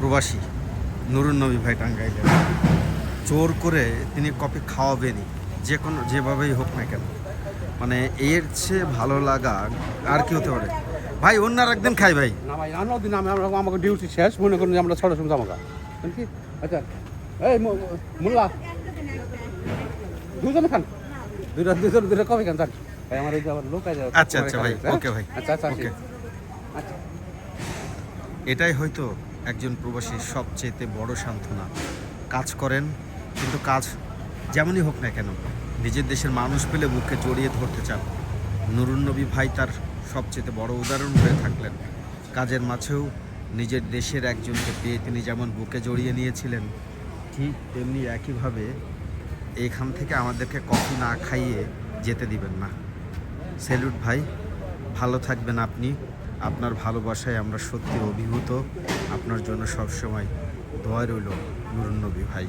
প্রবাসী নুরুন নবী ভাই টাঙ্গাইলের। জোর করে তিনি কফি খাওয়াবেনই যে কোনো যেভাবেই হোক না কেন। মানে এর চেয়ে ভালো লাগা আর কি হতে পারে? ভাই অন্য আর একদিন খাই ভাই। না ভাই অন্য দিন আমি আমাকে ডিউটি শেষ মনে করুন আমরা ছটার সময় জামাকা কি? আচ্ছা। এই মোল্লা। দুজনে খান। দুইটা দুজন দুটো কফি খান যান। ভাই আমার এই আবার লোক আছে আচ্ছা, আচ্ছা ভাই, ওকে ভাই। আচ্ছা আচ্ছা আচ্ছা। এটাই হয়তো একজন প্রবাসীর সবচেয়েতে বড় সান্ত্বনা। কাজ করেন, কিন্তু কাজ যেমনই হোক না কেন, নিজের দেশের মানুষ পেলে বুকে জড়িয়ে ধরতে চান। নুরুন নবী ভাই তার সবচেয়ে বড় উদাহরণ হয়ে থাকলেন। কাজের মাঝেও নিজের দেশের একজনকে পেয়ে তিনি যেমন বুকে জড়িয়ে নিয়েছিলেন, ঠিক তেমনি একইভাবে এখান থেকে আমাদেরকে কফি না খাইয়ে যেতে দিবেন না। স্যালুট ভাই, ভালো থাকবেন আপনি। আপনার ভালোবাসায় আমরা সত্যি অভিভূত। আপনার জন্য সবসময় দোয়া রইল নুরুন্নবী ভাই।